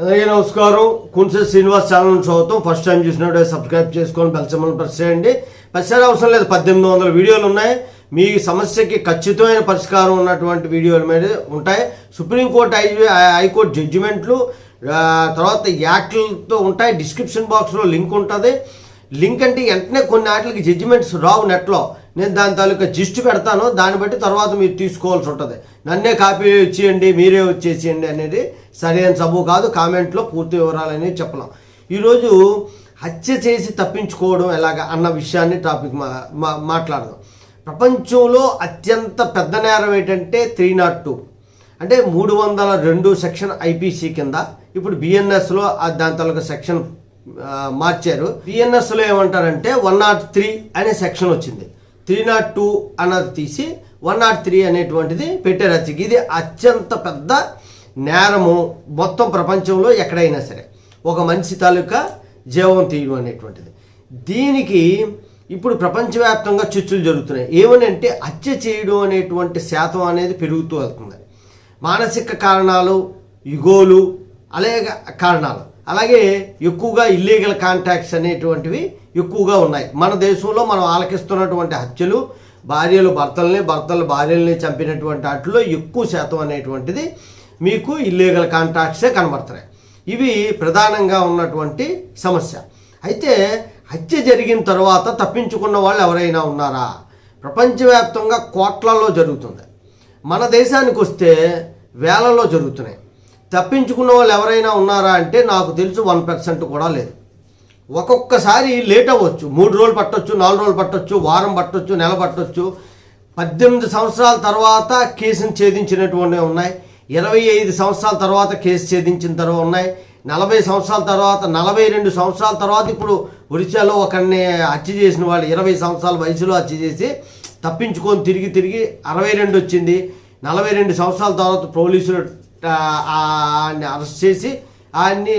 అందరికీ నమస్కారం. కున్సెస్ శ్రీనివాస్ ఛానల్ స్వాగతం. ఫస్ట్ టైం చూసినట్టు సబ్స్క్రైబ్ చేసుకొని బెల్సమ్మని ప్రెస్ చేయండి. ప్రెస్ అవసరం లేదు. పద్దెనిమిది వందల వీడియోలు ఉన్నాయి. మీ సమస్యకి ఖచ్చితమైన పరిష్కారం ఉన్నటువంటి వీడియోల మీద ఉంటాయి. సుప్రీంకోర్టు హై హైకోర్టు జడ్జిమెంట్లు తర్వాత యాక్ట్లతో ఉంటాయి. డిస్క్రిప్షన్ బాక్స్లో లింక్ ఉంటుంది. లింక్ అంటే వెంటనే కొన్ని వాటికి జడ్జిమెంట్స్ రావు నెట్లో. నేను దాని తాలూకా జిస్ట్ పెడతాను దాన్ని బట్టి తర్వాత మీరు తీసుకోవాల్సి ఉంటుంది. నన్నే కాపీ ఇచ్చేయండి మీరే వచ్చేసేయండి అనేది సరైన సబు కాదు. కామెంట్లో పూర్తి వివరాలు అనేది చెప్పలేం. ఈరోజు హత్య చేసి తప్పించుకోవడం ఎలాగ అన్న విషయాన్ని టాపిక్ మా మాట్లాడదాం. ప్రపంచంలో అత్యంత పెద్ద నేరం ఏంటంటే త్రీ నాట్ టూ. అంటే మూడు వందల రెండు సెక్షన్ ఐపీసీ కింద ఇప్పుడు బిఎన్ఎస్లో దాని తాలూకా సెక్షన్ మార్చారు. బిఎన్ఎస్లో ఏమంటారంటే వన్ నాట్ త్రీ అనే సెక్షన్ వచ్చింది. త్రీ నాట్ టూ అన్నది తీసి వన్ నాట్ త్రీ అనేటువంటిది పెట్టారు హత్యకి ఇది అత్యంత పెద్ద నేరము మొత్తం ప్రపంచంలో ఎక్కడైనా సరే. ఒక మనిషి తాలూకా జీవం తీయడం అనేటువంటిది. దీనికి ఇప్పుడు ప్రపంచవ్యాప్తంగా చర్చలు జరుగుతున్నాయి. ఏమని అంటే హత్య చేయడం అనేటువంటి శాతం అనేది పెరుగుతూ వెళ్తుంది. మానసిక కారణాలు యుగోలు అలాగే కారణాలు. అలాగే ఎక్కువగా ఇల్లీగల్ కాంటాక్ట్స్ అనేటువంటివి ఎక్కువగా ఉన్నాయి. మన దేశంలో మనం ఆలకిస్తున్నటువంటి హత్యలు భార్యలు భర్తల్ని భర్తలు భార్యల్ని చంపినటువంటి వాటిలో ఎక్కువ శాతం అనేటువంటిది మీకు ఇల్లీగల్ కాంట్రాక్ట్సే కనబడుతున్నాయి. ఇవి ప్రధానంగా ఉన్నటువంటి సమస్య. అయితే హత్య జరిగిన తర్వాత తప్పించుకున్న వాళ్ళు ఎవరైనా ఉన్నారా? ప్రపంచవ్యాప్తంగా కోట్లలో జరుగుతుంది. మన దేశానికి వస్తే వేలలో జరుగుతున్నాయి. తప్పించుకున్న వాళ్ళు ఎవరైనా ఉన్నారా అంటే నాకు తెలుసు వన్ పర్సెంట్ కూడా లేదు. ఒక్కొక్కసారి లేట్ అవ్వచ్చు. మూడు రోజులు పట్టొచ్చు నాలుగు రోజులు పట్టొచ్చు వారం పట్టొచ్చు నెల పట్టొచ్చు. పద్దెనిమిది సంవత్సరాల తర్వాత కేసును ఛేదించినటువంటివి ఉన్నాయి. ఇరవై ఐదు సంవత్సరాల తర్వాత కేసు ఛేదించిన తర్వాత ఉన్నాయి. నలభై సంవత్సరాల తర్వాత నలభై రెండు సంవత్సరాల తర్వాత ఇప్పుడు ఒడిశాలో ఒకరిని హత్య చేసిన వాళ్ళు ఇరవై సంవత్సరాల వయసులో హత్య చేసి తప్పించుకొని తిరిగి తిరిగి అరవై రెండు వచ్చింది. నలభై రెండు సంవత్సరాల తర్వాత పోలీసులు ఆయన్ని అరెస్ట్ చేసి ఆయన్ని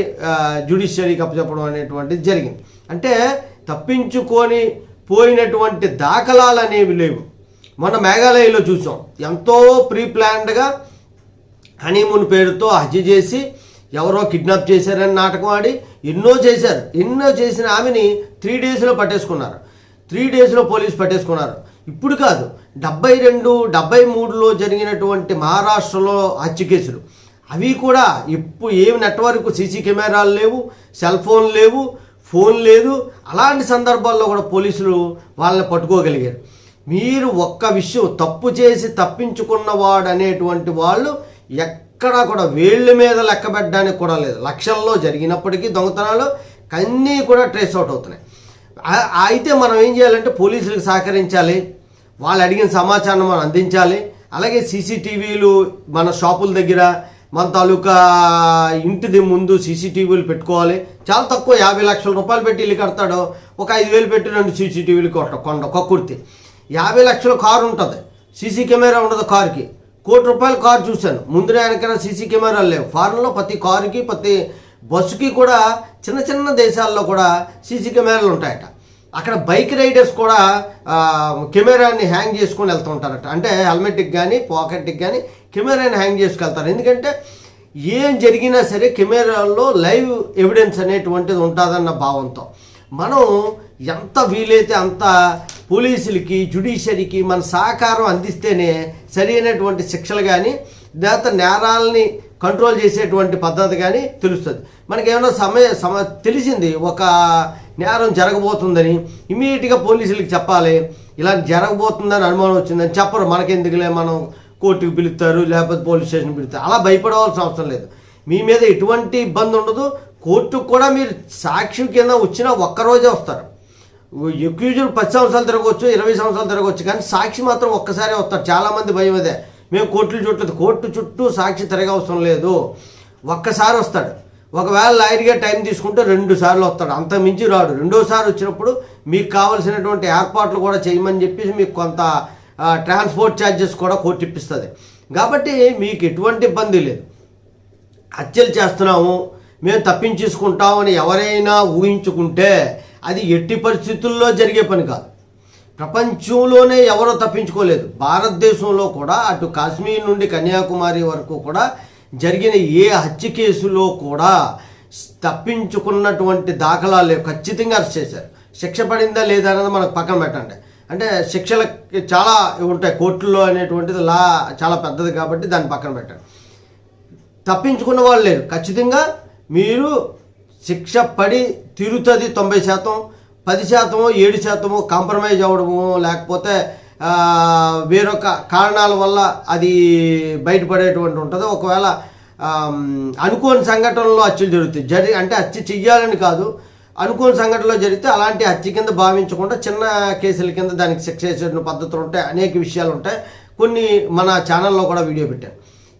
జ్యుడిషియరీకి అప్పచెప్పడం అనేటువంటిది జరిగింది. అంటే తప్పించుకొని పోయినటువంటి దాఖలాలు అనేవి లేవు. మొన్న మేఘాలయలో చూసాం. ఎంతో ప్రీ ప్లాన్డ్గా హనీమూన్ పేరుతో హత్య చేసి ఎవరో కిడ్నాప్ చేశారని నాటకం ఆడి ఎన్నో చేశారు. ఎన్నో చేసిన ఆమెని త్రీ డేస్లో పట్టేసుకున్నారు. త్రీ డేస్లో పోలీసు పట్టేసుకున్నారు. ఇప్పుడు కాదు. డెబ్బై రెండు డెబ్బై మూడులో జరిగినటువంటి మహారాష్ట్రలో హత్య కేసులు. అవి కూడా ఇప్పుడు ఏమి నెట్వర్క్ సీసీ కెమెరాలు లేవు సెల్ ఫోన్ లేవు ఫోన్ లేదు. అలాంటి సందర్భాల్లో కూడా పోలీసులు వాళ్ళని పట్టుకోగలిగారు. మీరు ఒక్క విషయం తప్పు చేసి తప్పించుకున్నవాడు అనేటువంటి వాళ్ళు ఎక్కడా కూడా వేళ్ళ మీద లెక్క పెట్టడానికి కూడా లేదు. లక్షల్లో జరిగినప్పటికీ దొంగతనాలు అన్నీ కూడా ట్రేస్ అవుట్ అవుతున్నాయి. అయితే మనం ఏం చేయాలంటే పోలీసులకు సహకరించాలి. వాళ్ళు అడిగిన సమాచారం మనం అందించాలి. అలాగే సీసీటీవీలు మన షాపుల దగ్గర మన తాలూకా ఇంటిది ముందు సీసీటీవీలు పెట్టుకోవాలి. చాలా తక్కువ యాభై లక్షల రూపాయలు పెట్టి ఇల్లు కడతాడు. ఒక ఐదు వేలు పెట్టి రెండు సీసీటీవీలు కొట్ట కొండ కుర్తి. యాభై లక్షల కారు ఉంటుంది. సీసీ కెమెరా ఉండదు కారుకి. కోటి రూపాయల కారు చూశాను. ముందు ఆయనకైనా సీసీ కెమెరాలు లేవు. ఫారెన్లో ప్రతి కారుకి ప్రతి బస్సుకి కూడా చిన్న చిన్న దేశాల్లో కూడా సీసీ కెమెరాలు ఉంటాయట. అక్కడ బైక్ రైడర్స్ కూడా కెమెరాని హ్యాంగ్ చేసుకొని వెళ్తూ ఉంటారట. అంటే హెల్మెట్కి కానీ పాకెట్కి కానీ కెమెరాని హ్యాంగ్ చేసుకెళ్తారు. ఎందుకంటే ఏం జరిగినా సరే కెమెరాల్లో లైవ్ ఎవిడెన్స్ అనేటువంటిది ఉంటుందన్న భావంతో. మనం ఎంత వీలైతే అంత పోలీసులకి జ్యుడిషియరీకి మన సహకారం అందిస్తేనే సరైనటువంటి శిక్షలు కానీ లేకపోతే నేరాలని కంట్రోల్ చేసేటువంటి పద్ధతి కానీ తెలుస్తుంది. మనకి ఏమైనా సమయ సమ తెలిసింది ఒక నేరం జరగబోతుందని ఇమీడియట్గా పోలీసులకి చెప్పాలి. ఇలా జరగబోతుందని అనుమానం వచ్చిందని చెప్పరు. మనకెందుకులే మనం కోర్టుకు పిలుస్తారు లేకపోతే పోలీస్ స్టేషన్ పిలుస్తారు. అలా భయపడవలసిన అవసరం లేదు. మీ మీద ఎటువంటి ఇబ్బంది ఉండదు. కోర్టుకు కూడా మీరు సాక్షి కింద వచ్చినా ఒక్కరోజే వస్తారు. ఎక్యూజులు పది సంవత్సరాలు తిరగవచ్చు ఇరవై సంవత్సరాలు తిరగవచ్చు కానీ సాక్షి మాత్రం ఒక్కసారే వస్తారు. చాలామంది భయం అదే. మేము కోర్టులు చుట్టూ కోర్టు చుట్టూ సాక్షి తిరగవసరం లేదు. ఒక్కసారి వస్తాడు. ఒకవేళ లాయర్గా టైం తీసుకుంటే రెండు సార్లు వస్తాడు. అంత మించి రాడు. రెండోసారి వచ్చినప్పుడు మీకు కావలసినటువంటి ఏర్పాట్లు కూడా చేయమని చెప్పేసి మీకు కొంత ట్రాన్స్పోర్ట్ ఛార్జెస్ కూడా కోర్టు ఇప్పిస్తుంది. కాబట్టి మీకు ఎటువంటి ఇబ్బంది లేదు. హత్యలు చేస్తున్నాము మేము తప్పించేసుకుంటామని ఎవరైనా ఊహించుకుంటే అది ఎట్టి పరిస్థితుల్లో జరిగే పని కాదు. ప్రపంచంలోనే ఎవరో తప్పించుకోలేదు. భారతదేశంలో కూడా అటు కాశ్మీర్ నుండి కన్యాకుమారి వరకు కూడా జరిగిన ఏ హత్య కేసులో కూడా తప్పించుకున్నటువంటి దాఖలాలు లేవు ఖచ్చితంగా అరెస్ట్ చేశారు. శిక్ష పడిందా లేదా అనేది మనకు పక్కన పెట్టండి. అంటే శిక్షలకి చాలా ఉంటాయి. కోర్టుల్లో అనేటువంటిది లా చాలా పెద్దది కాబట్టి దాన్ని పక్కన పెట్టండి. తప్పించుకున్న వాళ్ళు లేరు. ఖచ్చితంగా మీరు శిక్ష పడి తీరుతుంది తొంభై శాతం పది శాతమో ఏడు శాతమో కాంప్రమైజ్ అవ్వడము లేకపోతే వేరొక కారణాల వల్ల అది బయటపడేటువంటి ఉంటుంది. ఒకవేళ అనుకోని సంఘటనలో హత్యలు జరుగుతాయి. జరి అంటే హత్య చెయ్యాలని కాదు. అనుకోని సంఘటనలో జరిగితే అలాంటి హత్య కింద భావించకుండా చిన్న కేసుల కింద దానికి శిక్ష చేసిన పద్ధతులు ఉంటాయి. అనేక విషయాలు ఉంటాయి. కొన్ని మన ఛానల్లో కూడా వీడియో పెట్టాను.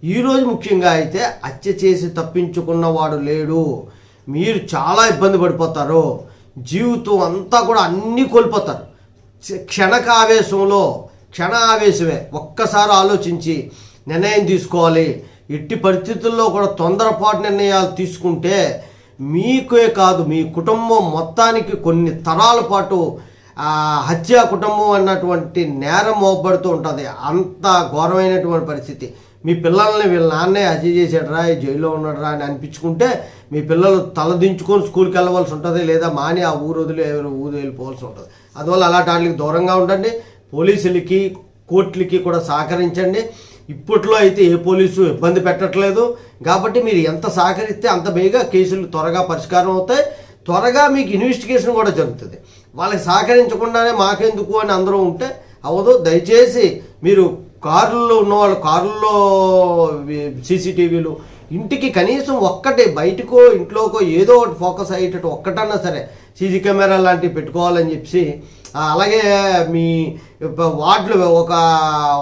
ఈరోజు ముఖ్యంగా అయితే హత్య చేసి తప్పించుకున్నవాడు లేడు. మీరు చాలా ఇబ్బంది పడిపోతారు. జీవితం అంతా కూడా అన్నీ కోల్పోతారు. క్షణకావేశంలో క్షణక ఆవేశంలో క్షణ ఆవేశమే ఒక్కసారి ఆలోచించి నిర్ణయం తీసుకోవాలి. ఎట్టి పరిస్థితుల్లో కూడా తొందరపాటు నిర్ణయాలు తీసుకుంటే మీకే కాదు మీ కుటుంబం మొత్తానికి కొన్ని తరాల పాటు హత్య కుటుంబం అన్నటువంటి నేరం మోపబడుతూ ఉంటుంది. అంత ఘోరమైనటువంటి పరిస్థితి. మీ పిల్లల్ని వీళ్ళ నాన్నే హత్య చేశాడరా ఈ జైల్లో ఉన్నాడరా అని అనిపించుకుంటే మీ పిల్లలు తలదించుకొని స్కూల్కి వెళ్ళవలసి ఉంటుంది లేదా మాని ఆ ఊరు వదిలి ఊరు వెళ్ళిపోవాల్సి ఉంటుంది. అందువల్ల అలాంటి వాటికి దూరంగా ఉండండి. పోలీసులకి కోర్టులకి కూడా సహకరించండి. ఇప్పట్లో అయితే ఏ పోలీసు ఇబ్బంది పెట్టట్లేదు. కాబట్టి మీరు ఎంత సహకరిస్తే అంత బేగా కేసులు త్వరగా పరిష్కారం అవుతాయి. త్వరగా మీకు ఇన్వెస్టిగేషన్ కూడా జరుగుతుంది. వాళ్ళకి సహకరించకుండానే మాకెందుకు అని అందరూ ఉంటే అవదు. దయచేసి మీరు కారుల్లో ఉన్నవాళ్ళు కారుల్లో సీసీటీవీలు ఇంటికి కనీసం ఒక్కటే బయటకో ఇంట్లోకో ఏదో ఒకటి ఫోకస్ అయ్యేటట్టు ఒక్కటన్నా సరే సీసీ కెమెరా లాంటివి పెట్టుకోవాలని చెప్పి అలాగే మీ వార్డులు ఒక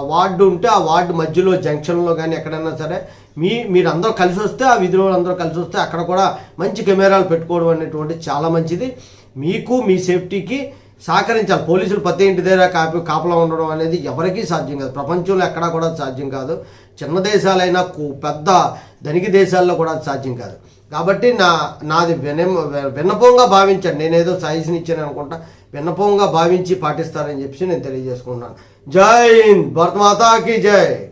వార్డు ఉంటే ఆ వార్డు మధ్యలో జంక్షన్లో కానీ ఎక్కడైనా సరే మీ మీరు అందరూ కలిసి వస్తే ఆ విధులు అందరూ కలిసి వస్తే అక్కడ కూడా మంచి కెమెరాలు పెట్టుకోవడం అనేటువంటి చాలా మంచిది. మీకు మీ సేఫ్టీకి సహకరించాలి. పోలీసులు ప్రతి ఇంటి దగ్గర కాపీ కాపలా ఉండడం అనేది ఎవరికీ సాధ్యం కాదు. ప్రపంచంలో ఎక్కడా కూడా సాధ్యం కాదు. చిన్న దేశాలైనా పెద్ద ధనిక దేశాల్లో కూడా సాధ్యం కాదు. కాబట్టి నా నాది వినమ విన్నపంగా భావించండి. నేనేదో సజెషన్ ఇచ్చాను అనుకుంటా. విన్నపంగా భావించి పాటిస్తారని చెప్పి నేను తెలియజేసుకుంటున్నాను. జై హింద్. భరతమాతాకి జై.